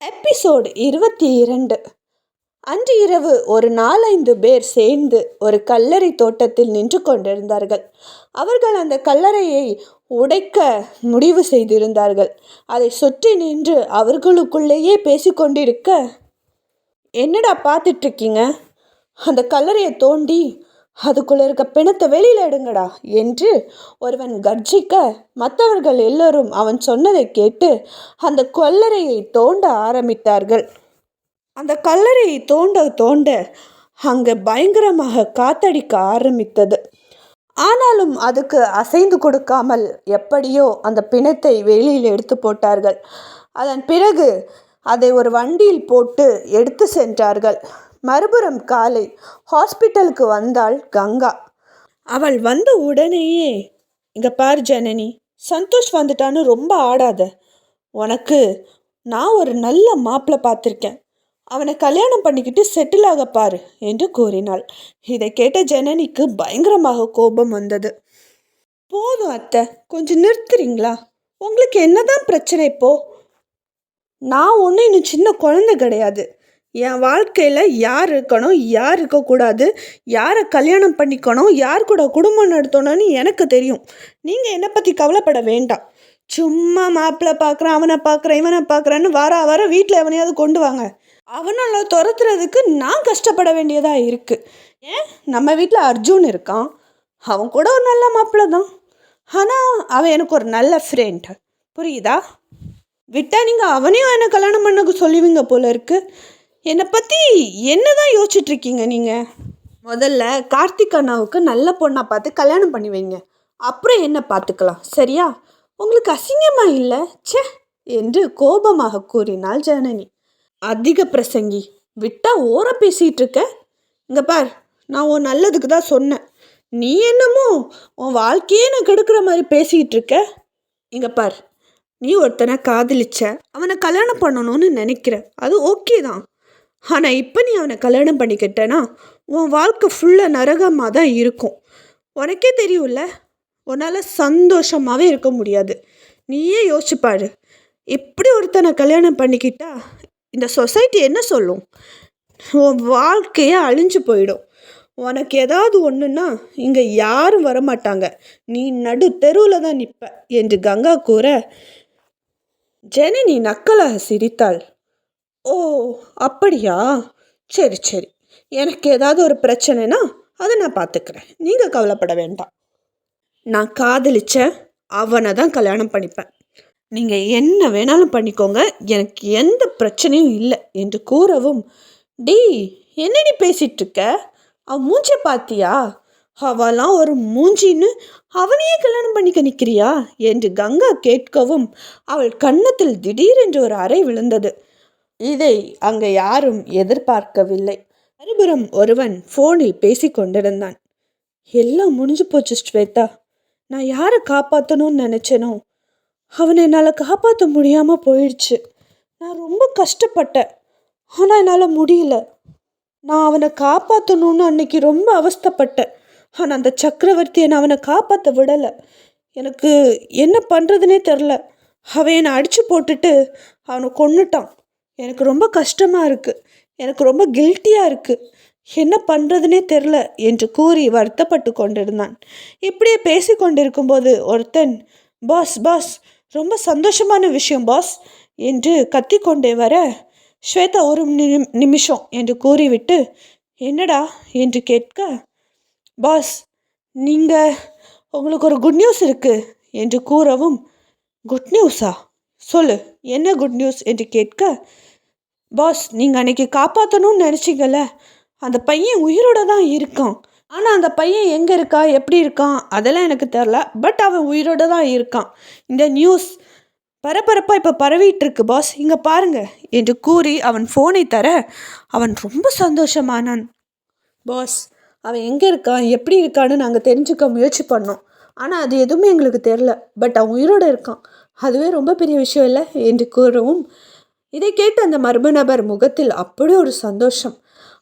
Episode இருபத்தி இரண்டு அன்று இரவு ஒரு நாலைந்து பேர் சேர்ந்து ஒரு கல்லறை தோட்டத்தில் நின்று கொண்டிருந்தார்கள். அவர்கள் அந்த கல்லறையை உடைக்க முடிவு செய்திருந்தார்கள். அதை சுற்றி நின்று அவர்களுக்குள்ளேயே பேசிக்கொண்டிருக்க என்னடா பார்த்துட்ருக்கீங்க அந்த கல்லறையை தோண்டி அதுக்குள்ள இருக்க பிணத்தை வெளியில எடுங்கடா என்று ஒருவன் கர்ஜிக்க மற்றவர்கள் எல்லோரும் அவன் சொன்னதை கேட்டு அந்த கொல்லறையை தோண்ட ஆரம்பித்தார்கள். அந்த கல்லறையை தோண்ட தோண்ட அங்கே பயங்கரமாக காத்தடிக்க ஆரம்பித்தது. ஆனாலும் அதுக்கு அசைந்து கொடுக்காமல் எப்படியோ அந்த பிணத்தை வெளியில் எடுத்து போட்டார்கள். அதன் பிறகு அதை ஒரு வண்டியில் போட்டு எடுத்து சென்றார்கள். மறுபுறம் காலை ஹாஸ்பிட்டலுக்கு வந்தாள் கங்கா. அவள் வந்த உடனேயே இங்கே பார் ஜனனி சந்தோஷ் வந்துட்டான்னு ரொம்ப ஆடாத. உனக்கு நான் ஒரு நல்ல மாப்பிள்ளை பார்த்துருக்கேன். அவனை கல்யாணம் பண்ணிக்கிட்டு செட்டில் ஆக பாரு என்று கூறினாள். இதை கேட்ட ஜனனிக்கு பயங்கரமாக கோபம் வந்தது. போதும் அத்தை கொஞ்சம் நிறுத்துறீங்களா? உங்களுக்கு என்னதான் பிரச்சனை இப்போ? நான் ஒன்றும் இன்னும் சின்ன குழந்தை கிடையாது. என் வாழ்க்கையில் யார் இருக்கணும் யார் இருக்கக்கூடாது யாரை கல்யாணம் பண்ணிக்கணும் யார் கூட குடும்பம் நடத்தணும்னு எனக்கு தெரியும். நீங்கள் என்னை பற்றி கவலைப்பட வேண்டாம். சும்மா மாப்பிள்ளை பார்க்குறேன் அவனை பார்க்குறேன் இவனை பார்க்குறேன்னு வார வர வீட்டில் எவனையாவது கொண்டு வாங்க. அவனால் துரத்துறதுக்கு நான் கஷ்டப்பட வேண்டியதாக இருக்குது ஏன்? நம்ம வீட்டில் அர்ஜுன் இருக்கான். அவன் கூட ஒரு நல்ல மாப்பிள்ளை தான். ஆனால் அவன் எனக்கு ஒரு நல்ல ஃப்ரெண்ட் புரியுதா? விட்டா நீங்கள் அவனையும் என்னை கல்யாணம் பண்ண சொல்லுவீங்க போல இருக்குது என்னை பற்றி என்ன தான் யோசிச்சுட்ருக்கீங்க நீங்கள் முதல்ல கார்த்திக் அண்ணாவுக்கு நல்ல பொண்ணாக பார்த்து கல்யாணம் பண்ணி வைங்க. அப்புறம் என்ன பார்த்துக்கலாம் சரியா? உங்களுக்கு அசிங்கமாக இல்லை? ச்சே என்று கோபமாக கூறினாள் ஜனனி. அதிக பிரசங்கி விட்டா ஓர பேசிகிட்டு இருக்க இங்கே பார் நான் உன் நல்லதுக்கு தான் சொன்னேன். நீ என்னமோ உன் வாழ்க்கையே நான் கெடுக்கிற மாதிரி பேசிக்கிட்டு இருக்க இங்கே பார் நீ ஒருத்தனை காதலிச்ச அவனை கல்யாணம் பண்ணணும்னு நினைக்கிற. அது ஓகே தான். ஆனால் இப்போ நீ அவனை கல்யாணம் பண்ணிக்கிட்டேன்னா உன் வாழ்க்கை ஃபுல்லாக நரகமாக தான் இருக்கும். உனக்கே தெரியும்ல உன்னால் சந்தோஷமாகவே இருக்க முடியாது. நீயே யோசிச்சுப்பாரு இப்படி ஒருத்தனை கல்யாணம் பண்ணிக்கிட்டா இந்த சொசைட்டி என்ன சொல்லும்? உன் வாழ்க்கையே அழிஞ்சு போயிடும். உனக்கு ஏதாவது ஒன்றுன்னா இங்கே யாரும் வரமாட்டாங்க. நீ நடு தெருவில் தான் நிற்ப என்று கங்கா கூற ஜனனி நக்கலாக சிரித்தாள். ஓ அப்படியா? சரி சரி. எனக்கு ஏதாவது ஒரு பிரச்சனைனா அதை நான் பார்த்துக்கிறேன். நீங்கள் கவலைப்பட வேண்டாம். நான் காதலிச்ச அவனை தான் கல்யாணம் பண்ணிப்பேன். நீங்கள் என்ன வேணாலும் பண்ணிக்கோங்க. எனக்கு எந்த பிரச்சனையும் இல்லை என்று கூறவும் டீ என்னடி பேசிகிட்டு இருக்க? அவன் மூஞ்சை பார்த்தியா அவெல்லாம் ஒரு மூஞ்சின்னு அவனையே கல்யாணம் பண்ணிக்க நிற்கிறியா என்று கங்கா கேட்கவும் அவள் கன்னத்தில் திடீரென்று ஒரு அறை விழுந்தது. இதை அங்கே யாரும் எதிர்பார்க்கவில்லை. மறுபுறம் ஒருவன் ஃபோனில் பேசி கொண்டிருந்தான் எல்லாம் முடிஞ்சு போச்சு ஸ்வேதா. நான் யாரை காப்பாற்றணும்னு நினச்சேனோ அவனை என்னால் காப்பாற்ற முடியாமல் போயிடுச்சு. நான் ரொம்ப கஷ்டப்பட்டேன். ஆனால் என்னால் முடியல. நான் அவனை காப்பாற்றணும்னு அன்னைக்கு ரொம்ப அவஸ்தப்பட்டேன். ஆனால் அந்த சக்கரவர்த்தி என்னை அவனை காப்பாற்ற விடலை. எனக்கு என்ன பண்ணுறதுனே தெரில அவன் என்னை அடித்து போட்டுட்டு அவனை கொண்டுட்டான் எனக்கு ரொம்ப கஷ்டமாக இருக்குது எனக்கு ரொம்ப கில்ட்டியாக இருக்குது என்ன பண்ணுறதுனே தெரில என்று கூறி வருத்தப்பட்டு கொண்டிருந்தான். இப்படியே பேசி கொண்டிருக்கும்போது ஒருத்தன் பாஸ் பாஸ் ரொம்ப சந்தோஷமான விஷயம் பாஸ் என்று கத்திக்கொண்டே வர ஸ்வேதா ஒரு நிமிஷம் என்று கூறிவிட்டு என்னடா? என்று கேட்க பாஸ் நீங்கள் உங்களுக்கு ஒரு குட் நியூஸ் இருக்குது என்று கூறவும் குட் நியூஸா சொல்லு என்ன குட் நியூஸ் என்று கேட்க பாஸ் நீங்கள் அன்னைக்கு காப்பாற்றணும்னு நினச்சிங்கல்ல? அந்த பையன் உயிரோட தான் இருக்கான். ஆனால் அந்த பையன் எங்கே இருக்கா? எப்படி இருக்கான்? அதெல்லாம் எனக்கு தெரில பட் அவன் உயிரோட தான் இருக்கான். இந்த நியூஸ் பரபரப்பாக இப்போ பரவிட்டுருக்கு பாஸ் இங்கே பாருங்க என்று கூறி அவன் ஃபோனை தர அவன் ரொம்ப சந்தோஷமானான். பாஸ் அவன் எங்கே இருக்கான்? எப்படி இருக்கான்னு நாங்கள் தெரிஞ்சுக்க முயற்சி பண்ணோம். ஆனால் அது எதுவுமே எங்களுக்கு தெரில பட் அவன் உயிரோடு இருக்கான். அதுவே ரொம்ப பெரிய விஷயம் இல்லை என்று கூறவும் இதை கேட்டு அந்த மர்ம நபர் முகத்தில் அப்படி ஒரு சந்தோஷம்.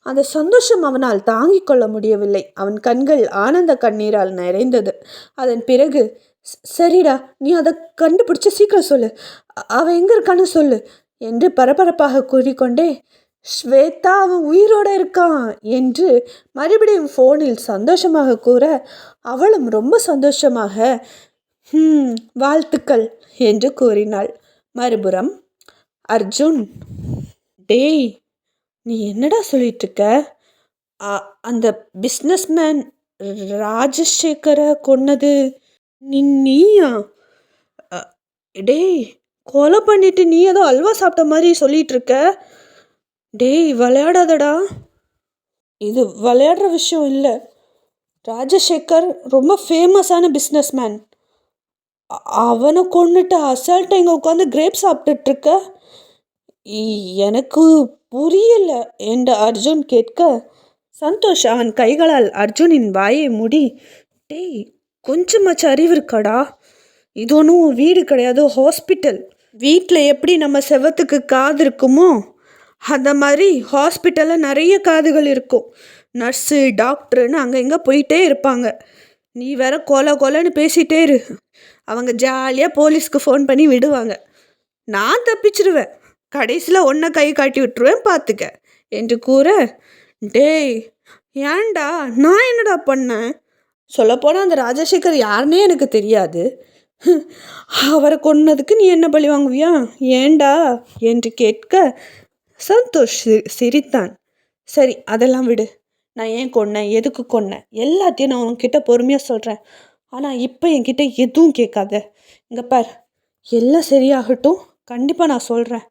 அந்த சந்தோஷம் அவனால் தாங்கிக் கொள்ள முடியவில்லை. அவன் கண்கள் ஆனந்த கண்ணீரால் நிறைந்தது. அதன் பிறகு சரிடா நீ அதை கண்டுபிடிச்ச சீக்கிரம் சொல்லு. அவன் எங்கே இருக்கான்னு சொல்லு என்று பரபரப்பாக கூறிக்கொண்டே ஸ்வேதா அவன் உயிரோடு இருக்கான் என்று மறுபடியும் ஃபோனில் சந்தோஷமாக கூற அவளும் ரொம்ப சந்தோஷமாக "ஹம், வாழ்த்துக்கள் என்று கூறினாள். மறுபுறம் அர்ஜுன் டேய் நீ என்னடா சொல்லிட்டு இருக்க அந்த பிஸ்னஸ்மேன் ராஜசேகரை கொன்னது நீ நீயா? டேய் கொலை பண்ணிட்டு நீ ஏதோ அல்வா சாப்பிட்ட மாதிரி சொல்லிட்டு இருக்க டேய் விளையாடாதடா. இது விளையாடுற விஷயம் இல்லை. ராஜசேகர் ரொம்ப ஃபேமஸான பிஸ்னஸ்மேன் அவனை கொண்டுட்டு அசால்ட்டாக இங்கே உட்காந்து கிரேப் சாப்பிட்டுட்டுருக்க எனக்கு புரியல. என்று அர்ஜுன் கேட்க? சந்தோஷ் அவன் கைகளால் அர்ஜுனின் வாயை மூடி டேய் கொஞ்சமாச்சு அறிவு இருக்காடா. இது ஒன்றும் வீடு கிடையாது ஹாஸ்பிட்டல். வீட்டில் எப்படி நம்ம செவத்துக்கு காது இருக்குமோ அந்த மாதிரி ஹாஸ்பிட்டலில் நிறைய காதுகள் இருக்கும். நர்ஸு டாக்டருன்னு அங்கே இங்கே போயிட்டே இருப்பாங்க. நீ வேற கொலை கொலைன்னு பேசிட்டே இரு. அவங்க ஜாலியாக போலீஸ்க்கு ஃபோன் பண்ணி விடுவாங்க. நான் தப்பிச்சிருவேன். கடைசியில் ஒன்றை கை காட்டி விட்டுருவேன் பார்த்துக்க என்று கூற டேய் ஏன்டா நான் என்னடா பண்ணேன்? சொல்லப்போனால் அந்த ராஜசேகர் யாருன்னே எனக்கு தெரியாது. அவரை கொன்னதுக்கு நீ என்ன பழி வாங்குவியா? ஏன்டா? என்று கேட்க சந்தோஷ் சி- சிரித்தான். சரி அதெல்லாம் விடு. நான் ஏன் கொன்னேன்? எதுக்கு கொன்னேன்? எல்லாத்தையும் நான் உன்கிட்ட பொறுமையாக சொல்கிறேன் ஆனால் இப்போ என்கிட்ட எதுவும் கேட்காத. இங்கே பார் எல்லாம் சரியாகட்டும். கண்டிப்பாக நான் சொல்கிறேன்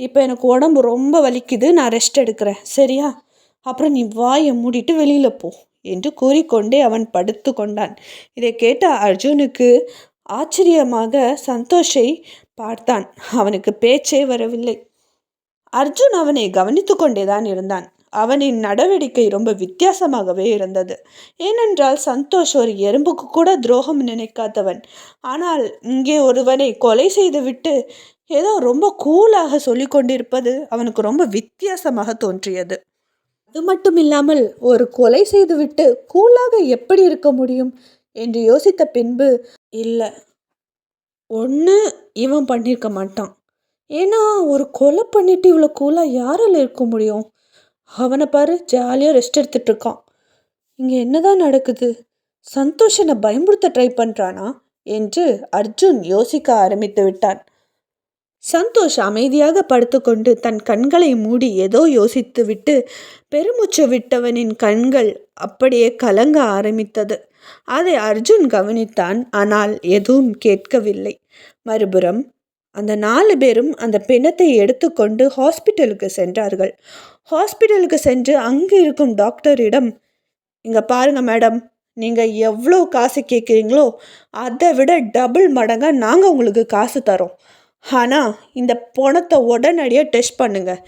இப்போ எனக்கு உடம்பு ரொம்ப வலிக்குது நான் ரெஸ்ட் எடுக்கிறேன். சரியா? அப்புறம் நீ வாயை மூடிட்டு வெளியில் போ என்று கூறிக்கொண்டே அவன் படுத்து கொண்டான். இதை கேட்ட அர்ஜுனுக்கு ஆச்சரியமாக சந்தோஷை பார்த்தான். அவனுக்கு பேச்சே வரவில்லை. அர்ஜுன் அவனை கவனித்து கொண்டேதான் இருந்தான். அவனின் நடவடிக்கை ரொம்ப வித்தியாசமாகவே இருந்தது. ஏனென்றால் சந்தோஷ் ஒரு எறும்புக்கு கூட துரோகம் நினைக்காதவன். ஆனால் இங்கே ஒருவனை கொலை செய்துவிட்டு ஏதோ ரொம்ப கூலாக சொல்லிக் கொண்டிருப்பது அவனுக்கு ரொம்ப வித்தியாசமாக தோன்றியது. அது மட்டும் இல்லாமல் ஒரு கொலை செய்துவிட்டு கூலாக எப்படி இருக்க முடியும் என்று யோசித்த பின்பு இல்லை ஒன்று இவன் பண்ணியிருக்க மாட்டான். ஏன்னா ஒரு கொலை பண்ணிட்டு இவ்வளோ கூலாக யாரால் இருக்க முடியும்? அவனை பாரு ஜாலியாக ரெஸ்ட் எடுத்துட்டு இருக்கான் இங்கே என்னதான் நடக்குது? சந்தோஷனை பயமுறுத்த ட்ரை பண்ணுறானா என்று அர்ஜுன் யோசிக்க ஆரம்பித்து விட்டான். சந்தோஷ் அமைதியாக படுத்துக்கொண்டு தன் கண்களை மூடி ஏதோ யோசித்துவிட்டு பெருமூச்சு விட்டவனின் கண்கள் அப்படியே கலங்க ஆரம்பித்தது. அதை அர்ஜுன் கவனித்தான் ஆனால் எதுவும் கேட்கவில்லை. மறுபுறம் அந்த நாலு பேரும் அந்த பிணத்தை எடுத்துக்கொண்டு ஹாஸ்பிட்டலுக்கு சென்றார்கள். ஹாஸ்பிட்டலுக்கு சென்று அங்கே இருக்கும் டாக்டரிடம் இங்கே பாருங்க மேடம் நீங்கள் எவ்வளோ காசு கேட்குறீங்களோ அதை விட டபுள் மடங்காக நாங்கள் உங்களுக்கு காசு தரோம். ஆனால் இந்த பணத்தை உடனடியாக டெஸ்ட் பண்ணுங்கள்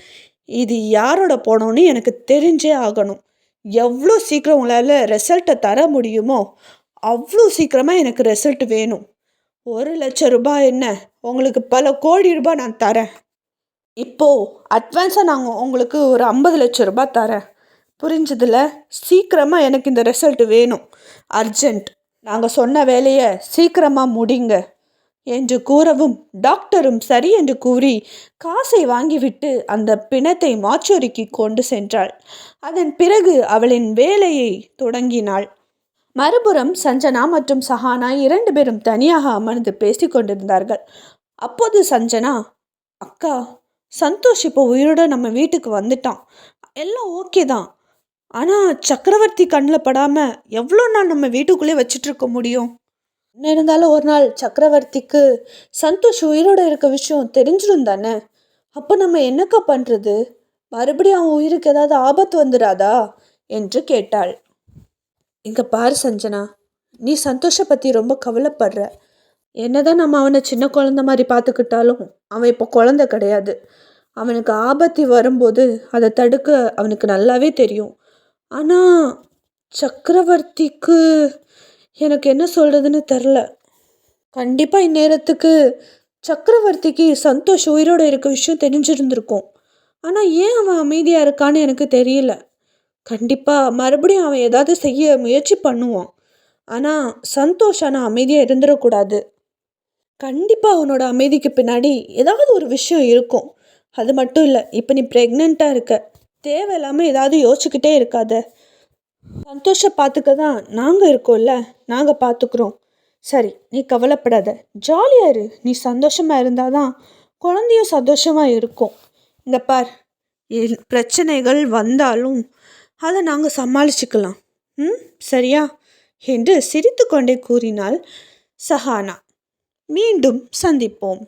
இது யாரோட பணம்னு எனக்கு தெரிஞ்சே ஆகணும். எவ்வளோ சீக்கிரம் உங்களால் ரிசல்ட்டை தர முடியுமோ அவ்வளோ சீக்கிரமாக எனக்கு ரிசல்ட் வேணும். ஒரு லட்சம் ரூபாய் என்ன? உங்களுக்கு பல கோடி ரூபாய் நான் தரேன். இப்போது அட்வான்ஸாக நாங்கள் உங்களுக்கு ஒரு ஐம்பது லட்சம் ரூபாய் தரேன். புரிஞ்சதில்? சீக்கிரமாக எனக்கு இந்த ரிசல்ட் வேணும். அர்ஜெண்ட் நாங்கள் சொன்ன வேலையை சீக்கிரமாக முடிங்க. என்று கூறவும் டாக்டரும் சரி என்று கூறி காசை வாங்கிவிட்டு அந்த பிணத்தை மாச்சோரிக்கு கொண்டு சென்றாள். அதன் பிறகு அவளின் வேலையை தொடங்கினாள். மறுபுறம் சஞ்சனா மற்றும் சஹானா இரண்டு பேரும் தனியாக அமர்ந்து பேசிக்கொண்டிருந்தார்கள் அப்போது சஞ்சனா அக்கா சந்தோஷ் இப்போ உயிரோட நம்ம வீட்டுக்கு வந்துட்டான். எல்லாம் ஓகே தான். ஆனால் சக்கரவர்த்தி கண்ணில் படாமல் எவ்வளோ நாள் நம்ம வீட்டுக்குள்ளே வச்சுட்டு இருக்க முடியும்? என்ன இருந்தாலும் ஒரு நாள் சக்கரவர்த்திக்கு சந்தோஷ் உயிரோட இருக்க விஷயம் தெரிஞ்சிடும் தானே? அப்போ நம்ம என்னக்கா பண்ணுறது மறுபடியும் அவன் உயிருக்கு ஏதாவது ஆபத்து வந்துடாதா என்று கேட்டாள். இங்கே பாரு சஞ்சனா நீ சந்தோஷ பற்றி ரொம்ப கவலைப்படுற. என்னதான் நம்ம அவனை சின்ன குழந்த மாதிரி பார்த்துக்கிட்டாலும் அவன் இப்போ குழந்த கிடையாது. அவனுக்கு ஆபத்து வரும்போது அதை தடுக்க அவனுக்கு நல்லாவே தெரியும். ஆனால் சக்கரவர்த்திக்கு எனக்கு என்ன சொல்கிறதுன்னு தெரில. கண்டிப்பாக இந்நேரத்துக்கு சக்கரவர்த்திக்கு சந்தோஷ் உயிரோட இருக்க விஷயம் தெரிஞ்சிருந்திருக்கும். ஆனால் ஏன் அவன் அமைதியாக இருக்கான்னு எனக்கு தெரியல. கண்டிப்பாக மறுபடியும் அவன் ஏதாவது செய்ய முயற்சி பண்ணுவான். ஆனால் சந்தோஷ் ஆனால் அமைதியாக இருந்துடக்கூடாது. கண்டிப்பாக அவனோட அமைதிக்கு பின்னாடி ஏதாவது ஒரு விஷயம் இருக்கும். அது மட்டும் இல்லை இப்போ நீ ப்ரெக்னெண்ட்டாக இருக்க. தேவையில்லாமல் ஏதாவது யோசிச்சுக்கிட்டே இருக்காத. சந்தோஷம் பார்த்துக்க தான் நாங்கள் இருக்கோம்ல நாங்கள் பார்த்துக்குறோம். சரி நீ கவலைப்படாத. ஜாலியாக இரு. நீ சந்தோஷமாக இருந்தால் தான் குழந்தையும் சந்தோஷமாக இருக்கும். இந்த பார் பிரச்சனைகள் வந்தாலும் அதை நாங்கள் சமாளிச்சுக்கலாம். ம்? சரியா? என்று சிரித்துக்கொண்டே கூறினாள் சஹானா. மீண்டும் சந்திப்போம்.